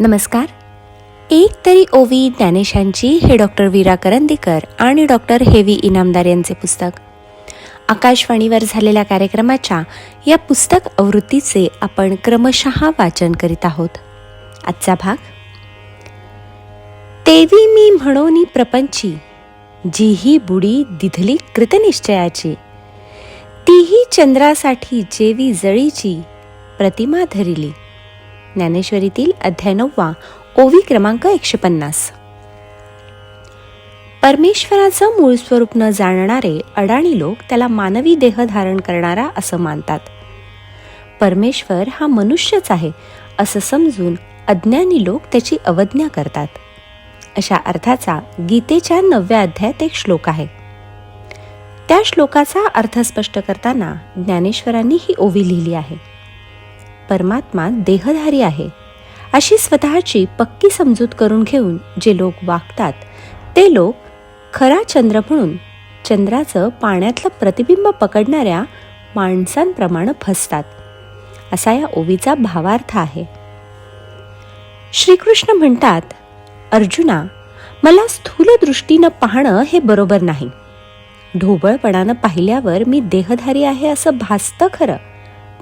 नमस्कार. एक तरी ओवी ज्ञानेशांची हे डॉक्टर वीरा करंदीकर आणि डॉक्टर हेवी इनामदार यांचे पुस्तक. आकाशवाणीवर झालेल्या कार्यक्रमाच्या या पुस्तक आवृत्तीचे आपण क्रमशः वाचन करीत आहोत. आजचा भाग तेवी मी म्हणोनी प्रपंची जी ही बुडी दिधली कृतनिश्चयाची तीही चंद्रासाठी जेवी जळीची प्रतिमा धरिली. ज्ञानेश्वरीतील अध्याय नववा ओवी क्रमांक एकशे पन्नास. परमेश्वराचं मूळ स्वरूप न जाणणारे अडाणी लोक त्याला मानवी देह धारण करणारा असं मानतात. परमेश्वर हा मनुष्यच आहे असं समजून अज्ञानी लोक त्याची अवज्ञा करतात. अशा अर्थाचा गीतेच्या नवव्या अध्यायात एक श्लोक आहे. त्या श्लोकाचा अर्थ स्पष्ट करताना ज्ञानेश्वरांनी ही ओवी लिहिली आहे. परमात्मा देहधारी आहे. अशी स्वतःची पक्की समजूत करून घेऊन जे लोक वागतात ते लोक खरा चंद्र म्हणून चंद्राचं पाण्यातलं प्रतिबिंब पकडणाऱ्या माणसांप्रमाणे फसतात. असा या ओवीचा भावार्थ आहे. श्रीकृष्ण म्हणतात अर्जुना मला स्थूल दृष्टीनं पाहणं हे बरोबर नाही. ढोबळपणानं पाहिल्यावर मी देहधारी आहे असं भासतं खरं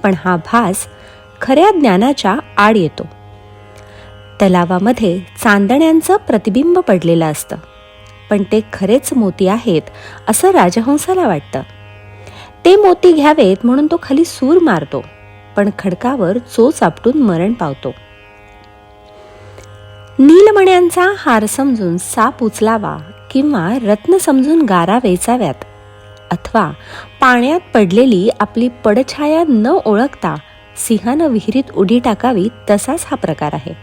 पण हा भास खऱ्या ज्ञानाच्या आड येतो. तलावामध्ये चांदण्यांचं प्रतिबिंब पडलेलं असतं. पण ते खरेच मोती आहेत असं राजहंसाला वाटतं. ते मोती घ्यावेत म्हणून तो खाली सूर मारतो पण खडकावर चोच आपटून मरण पावतो. नीलमण्यांचा हार समजून साप उचलावा किंवा रत्न समजून गारा वेचाव्यात अथवा पाण्यात पडलेली आपली पडछाया न ओळखता सिंहानं विहिरीत उडी टाकावी तसाच हा प्रकार आहे.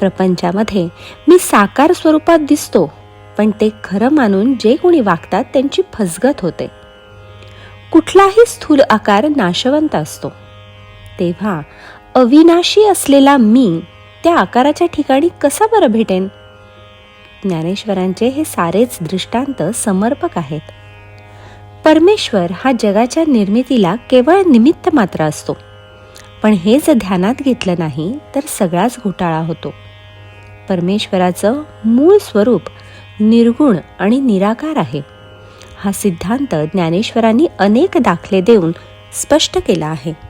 प्रपंचामध्ये मी साकार स्वरूपात दिसतो पण ते खरं मानून जे कोणी वागतात त्यांची फसगत होते. कुठलाही स्थूल आकार नाशवंत असतो. तेव्हा अविनाशी असलेला मी त्या आकाराच्या ठिकाणी कसा बरं भेटेन? ज्ञानेश्वरांचे हे सारेच दृष्टांत समर्पक आहेत. परमेश्वर हा जगाच्या निर्मितीला केवळ निमित्त मात्र असतो. पण हे जर ध्यानात घेतलं नाही तर सगळाच घोटाळा होतो. परमेश्वराचं मूळ स्वरूप निर्गुण आणि निराकार आहे. हा सिद्धांत ज्ञानेश्वरांनी अनेक दाखले देऊन स्पष्ट केला आहे.